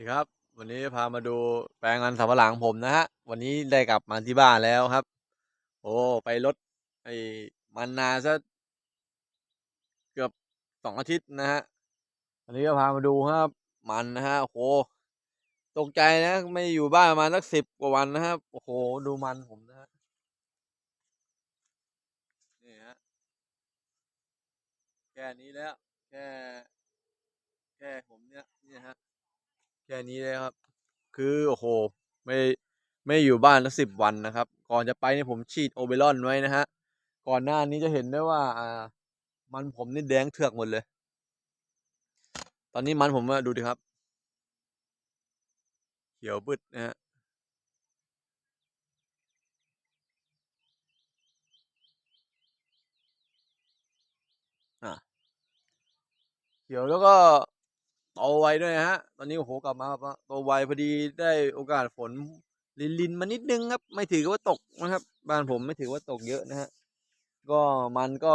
ดีครับ วันนี้พามาดูแปลงมันสำปะหลังผมนะฮะ วันนี้ได้กลับมาที่บ้านแล้วครับ โอ้ไปรถไอ้มันนานซะเกือบสองอาทิตย์นะฮะวันนี้ก็พามาดูครับ มันนะฮะโอ้โหตกใจนะ ไม่อยู่บ้านมาสักสิบกว่าวันนะครับโอ้โหดูมันผมนะฮะนี่ฮะแค่นี้แล้ว แค่ แค่ผมเนี้ยนี่ฮะ แค่นี้เลยครับ คือโอ้โห ไม่ไม่อยู่บ้านละสิบวันนะครับ ก่อนจะไปเนี่ยผมฉีดโอเบรอนไว้นะฮะ ก่อนหน้านี้จะเห็นได้ว่าอ่า มันผมนี่แดงเถือกหมดเลย ตอนนี้มันผมดูดิครับ เขียวบึดนะฮะอะเขียวแล้วก็ โตไวด้วยนะฮะ ตอนนี้โอ้โหกลับมาแบบว่าโตไวพอดีได้โอกาสฝนลินลินมานิดนึงครับ ไม่ถือว่าตกนะครับ บ้านผมไม่ถือว่าตกเยอะนะฮะ ก็มันก็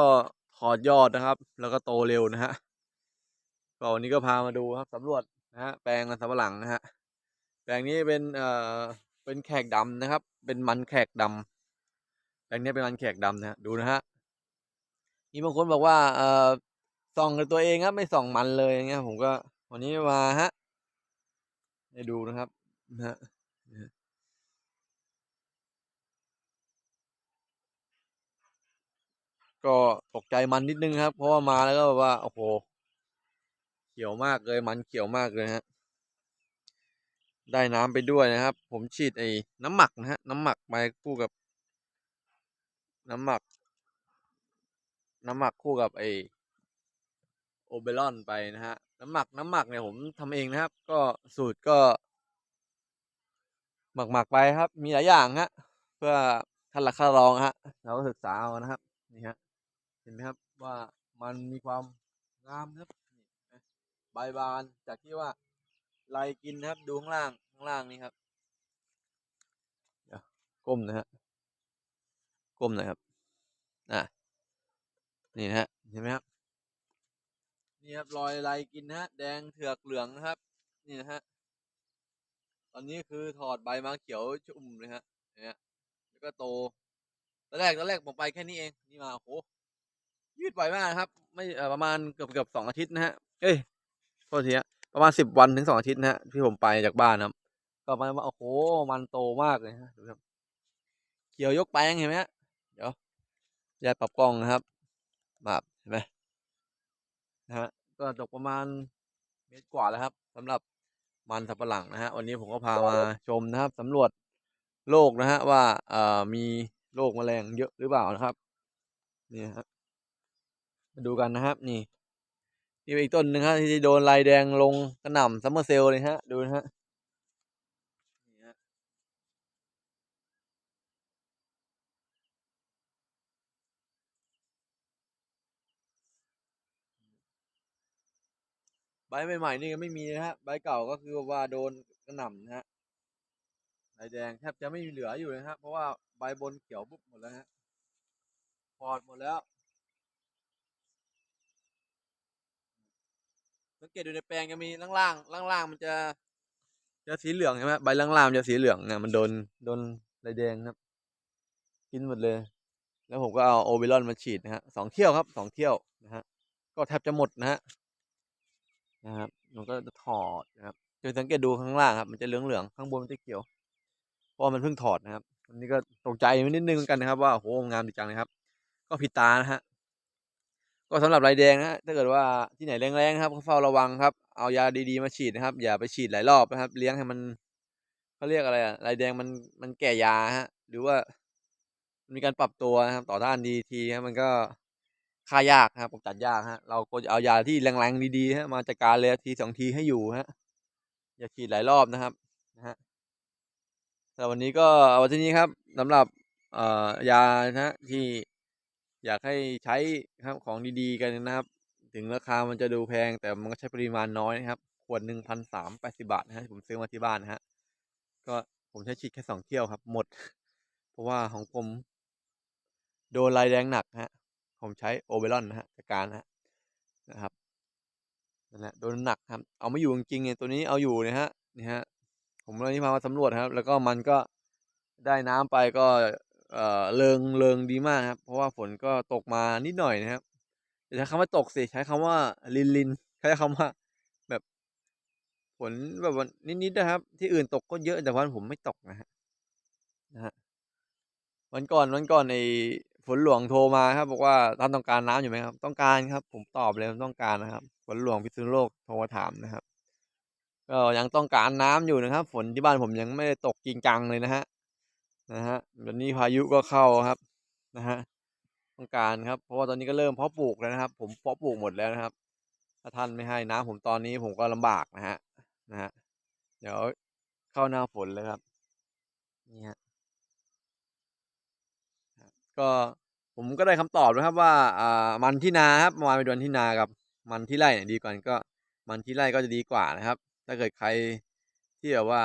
ถอดยอดนะครับ แล้วก็โตเร็วนะฮะก็วันนี้ก็พามาดูครับสำรวจนะฮะแปลงมันสำปะหลังนะฮะแปลงนี้เป็นเอ่อเป็นแขกดำนะครับ เป็นมันแขกดำแปลงนี้เป็นมันแขกดำนะฮะดูนะฮะมีบางคนบอกว่าเอ่อส่องตัวเองครับไม่ส่องมันเลยอย่างเงี้ย ผมก็ วันนี้มาฮะให้ดูนะครับนะฮะก็ตกใจมันนิดนึงครับ เพราะว่ามาแล้วก็แบบว่าโอ้โหเขียวมากเลยมันเขียวมากเลยฮะ ได้น้ำไปด้วยนะครับ ผมฉีดไอ้น้ำหมักนะฮะ น้ำหมักไปคู่กับ น้ำหมัก น้ำหมักคู่กับไอ้โอเบรอนไปนะฮะ น้ำหมักน้ำหมักเนี่ยผมทำเองนะครับ ก็สูตรก็ หมักหมักไปครับ มีหลายอย่างฮะ เพื่อท่านละค่ารองฮะ เราก็ศึกษาเอานะครับ นี่ฮะ เห็นไหมครับว่ามันมีความงามนะครับใบบานจากที่ว่าไลกินนะครับ ดูข้างล่างข้างล่างนี่ครับก้มนะฮะก้มหน่อยครับอะนี่นะฮะเห็นไหมครับ นี่ครับรอยลายกินนะฮะ แดงเถือกเหลืองนะครับ นี่นะฮะ ตอนนี้คือถอดใบมาเขียวชุ่มเลยฮะเนี่ยแล้วก็โตตอนแรกตอนแรกผมไปแค่นี้เอง นี่มาโอ้โหยืดไวมากครับ ไม่ประมาณเกือบเกือบสองอาทิตย์นะฮะเอ้ยโทษทีฮะประมาณสิบวันถึงสองอาทิตย์นะฮะที่ผมไปจากบ้านครับ ก็มาว่าโอ้โหมันโตมากเลยฮะดูครับเขียวยกแปลงเห็นไหมฮะเดี๋ยวแยกปรับกล้องนะครับแบบเห็นไหม นะฮะก็ตกประมาณเมตรกว่าแล้วครับสำหรับมันสับปะหลังนะฮะวันนี้ผมก็พามาชมนะครับสำรวจโลกนะฮะว่าเอ่อมีโรคแมลงเยอะหรือเปล่านะครับนี่ฮะมาดูกันนะครับ นี่นี่เป็นอีกต้นหนึ่งฮะที่โดนลายแดงลงกระหน่ำซัมเมอร์เซลเลยฮะดูนะฮะนี่ฮะ ใบใหม่ๆนี่ก็ไม่มีนะฮะใบเก่าก็คือว่าโดนกระหน่ำนะฮะใบแดงแทบจะไม่มีเหลืออยู่เลยนะครับเพราะว่าใบบนเขียวปุ๊บหมดแล้วฮะพอดหมดแล้ว สังเกตดูในแปลงจะมีล่างๆล่างๆมันจะจะสีเหลืองใช่ไหมใบล่างๆมันจะสีเหลืองเนี่ยมันโดนโดนใบแดงครับ กินหมดเลย แล้วผมก็เอาโอเบรอนมาฉีดนะฮะสองเที่ยวครับสองเที่ยวนะฮะก็แทบจะหมดนะฮะ นะครับ มันก็จะถอดนะครับจะสังเกตดูข้างล่างครับ มันจะเหลืองๆข้างบนมันจะเขียว เพราะมันเพิ่งถอดนะครับอันนี้ก็ตกใจนิดนึงเหมือนกันนะครับ ว่าโอ้โหงามดีจังเลยครับ ก็ผิดตานะฮะก็สำหรับลายแดงนะฮะถ้าเกิดว่าที่ไหนแรงๆครับก็เฝ้าระวังครับ เอายาดีๆมาฉีดนะครับ อย่าไปฉีดหลายรอบนะครับ เลี้ยงให้มันเขาเรียกอะไรอะลายแดงมันมันแก่ยาฮะ หรือว่ามีการปรับตัวนะครับ ต่อต้านดีทีครับมันก็ ค่ายากครับกำจัดยากฮะ เราก็จะเอายาที่แรงๆดีๆฮะมาจัดการเลยทีสองทีให้อยู่ฮะ อย่าฉีดหลายรอบนะครับนะฮะแต่วันนี้ก็เอาไว้ที่นี้ครับสำหรับเอ่อยานะฮะที่อยากให้ใช้ครับของดีๆกันนะครับ ถึงราคามันจะดูแพง แต่มันก็ใช้ปริมาณน้อยนะครับขวดหนึ่งพันสามแปดสิบาทนะฮะผมซื้อมาที่บ้านนะฮะก็ผมใช้ฉีดแค่สองเที่ยวครับ หมด เพราะว่าของผมโดนลายแดงหนักฮะ ผมใช้โอเบรอนนะฮะจัดการนะนะครับนั่นแหละโดนหนักครับ เอาไม่อยู่จริงๆเนี่ยตัวนี้เอาอยู่นะฮะนี่ฮะผมวันนี้พามาสำรวจครับ แล้วก็มันก็ได้น้ำไปก็เออเริงเริงดีมากครับ เพราะว่าฝนก็ตกมานิดหน่อยนะครับอย่าใช้คำว่าตกสิใช้คำว่าลินลินใช้คำว่า แบบฝนแบบนิดๆนะครับ ที่อื่นตกก็เยอะแต่ว่าผมไม่ตกนะฮะนะฮะวันก่อนวันก่อนไอ้ ฝนหลวงโทรมาครับ บอกว่าท่านต้องการน้ำอยู่ไหมครับ ต้องการครับ ผมตอบเลยต้องการนะครับฝนหลวงพิษณุโลกโทรมาถามนะครับ ก็ยังต้องการน้ำอยู่นะครับ ฝนที่บ้านผมยังไม่ได้ตกจริงจังเลยนะฮะนะฮะวันนี้พายุก็เข้าครับนะฮะต้องการครับ เพราะว่าตอนนี้ก็เริ่มเพาะปลูกแล้วนะครับ ผมเพาะปลูกหมดแล้วนะครับ ถ้าท่านไม่ให้น้ำผมตอนนี้ผมก็ลำบากนะฮะนะฮะเดี๋ยวเข้าหน้าฝนเลยครับนี่ฮะ ก็ผมก็ได้คำตอบนะครับว่าอ่ามันที่นาครับมาไปดูมันที่นากับมันที่ไร่เนี่ยดีกว่าก็ มันที่ไร่ก็จะดีกว่านะครับ ถ้าเกิดใครที่แบบว่า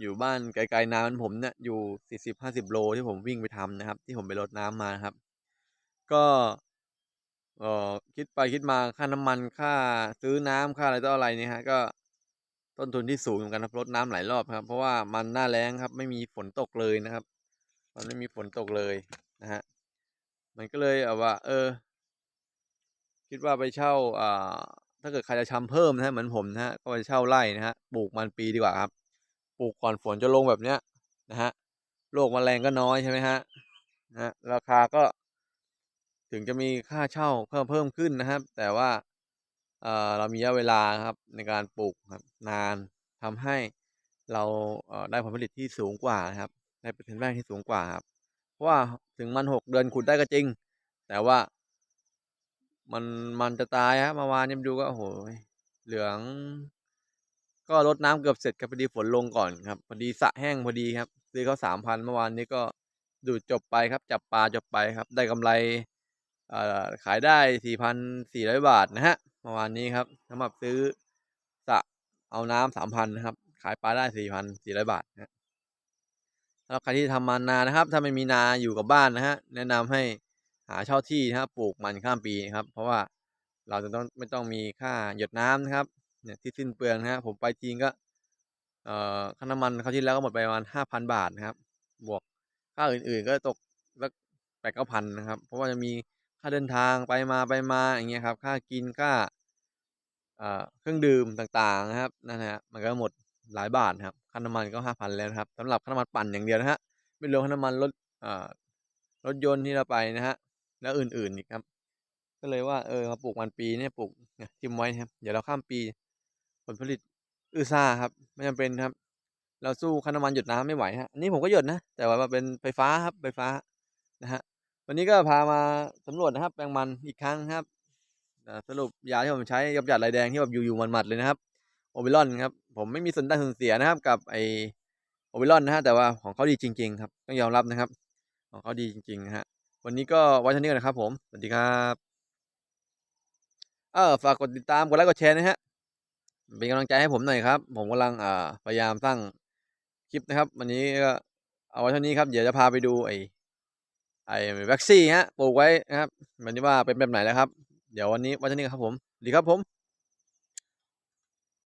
อยู่บ้านไกลๆนาเหมือนผมเนี่ยอยู่สี่สิบห้าสิบโลที่ผมวิ่งไปทำนะครับ ที่ผมไปรดน้ำมานะครับ ก็เออคิดไปคิดมาค่าน้ำมันค่าซื้อน้ำค่าอะไรต่ออะไรเนี่ยฮะก็ต้นทุนที่สูงเหมือนกันครับรดน้ำหลายรอบครับ เพราะว่ามันหน้าแล้งครับ ไม่มีฝนตกเลยนะครับ มันไม่มีฝนตกเลย นะฮะมันก็เลยแบบว่า เออ คิดว่าไปเช่าอ่าถ้าเกิดใครจะทำเพิ่มนะฮะเหมือนผมนะฮะก็ไปเช่าไร่นะฮะปลูกมันปีดีกว่าครับ ปลูกก่อนฝนจะลงแบบเนี้ยนะฮะโรคแมลงก็น้อยใช่ไหมฮะนะราคาก็ ถึงจะมีค่าเช่าเพิ่มเพิ่มขึ้นนะครับ แต่ว่าเออเรามีระยะเวลาครับในการปลูกครับนานทำให้เราได้ผลผลิตที่สูงกว่านะครับได้เปอร์เซ็นต์แรกที่สูงกว่าครับ เพราะว่าถึงมันหกเดือนขุดได้ก็จริง แต่ว่า มันมันจะตายครับเมื่อวานนี้ดูก็โอ้โหเหลือง ก็รดน้ำเกือบเสร็จครับพอดีฝนลงก่อนครับพอดีสะแห้งพอดีครับ ซื้อเขาสามพันเมื่อวานนี้ก็ดูดจบไปครับ จับปลาจบไปครับ ได้กำไรขายได้สี่พันสี่ร้อยบาทนะฮะเมื่อวานนี้ครับสำหรับซื้อสะเอาน้ำสามพันนะครับ ขายปลาได้สี่พันสี่ร้อยบาทนะ แล้วใครที่ทำมันนานะครับ ถ้าไม่มีนาอยู่กับบ้านนะฮะแนะนำให้หาเช่าที่นะครับปลูกมันข้ามปีครับ เพราะว่าเราจะต้องไม่ต้องมีค่าหยดน้ำนะครับเนี่ยที่สิ้นเปลืองนะฮะผมไปจริงก็เอ่อค่าน้ำมันเขาที่แล้วก็หมดไปประมาณห้าพันบาทนะครับ บวกค่าอื่นๆ ก็ตกสักแปดเก้าพันนะครับ เพราะว่าจะมีค่าเดินทางไปมาไปมาอย่างเงี้ยครับ ค่ากินค่าเอ่อเครื่องดื่มต่างๆนะครับนั่นฮะมันก็หมด หลายบาทครับค่าน้ำมันก็ห้าพันแล้วนะครับสำหรับค่าน้ำมันปั่นอย่างเดียวนะฮะไม่รวมค่าน้ำมันรถอ่อรถยนต์ที่เราไปนะฮะแล้วอื่นๆอีกครับ ก็เลยว่าเออมาปลูกมันปีเนี่ยปลูกเนี่ยทิมไว้ครับเดี๋ยวเราข้ามปีผลผลิตอื้อซ่าครับ ไม่จำเป็นครับ เราสู้ค่าน้ำมันหยดน้ำไม่ไหวฮะอันนี้ผมก็หยดนะ แต่ว่าเป็นไฟฟ้าครับไฟฟ้านะฮะวันนี้ก็พามาสำรวจนะครับ แปลงมันอีกครั้งครับสรุปยาที่ผมใช้กำจัดลายแดงที่แบบอยู่ๆมันหมัดเลยนะครับ โอเบรอนครับ ผมไม่มีส่วนได้ส่วนเสียนะครับ กับไอโอเบรอนนะฮะแต่ว่าของเขาดีจริง ๆ ครับ ต้องยอมรับนะครับ ของเขาดีจริงๆฮะวันนี้ก็ไว้เท่านี้ก่อนนะครับผม สวัสดีครับเออฝากกดติดตามกดไลค์กดแชร์นะฮะเป็นกำลังใจให้ผมหน่อยครับ ผมกำลังอ่าพยายามสร้างคลิปนะครับ วันนี้ก็เอาไว้เท่านี้ครับ เดี๋ยวจะพาไปดูไอไอแว็กซี่ฮะปลูกไว้นะครับมันนี้ว่าเป็นแบบไหนแล้วครับ เดี๋ยววันนี้ไว้เท่านี้ครับผมสวัสดีครับผม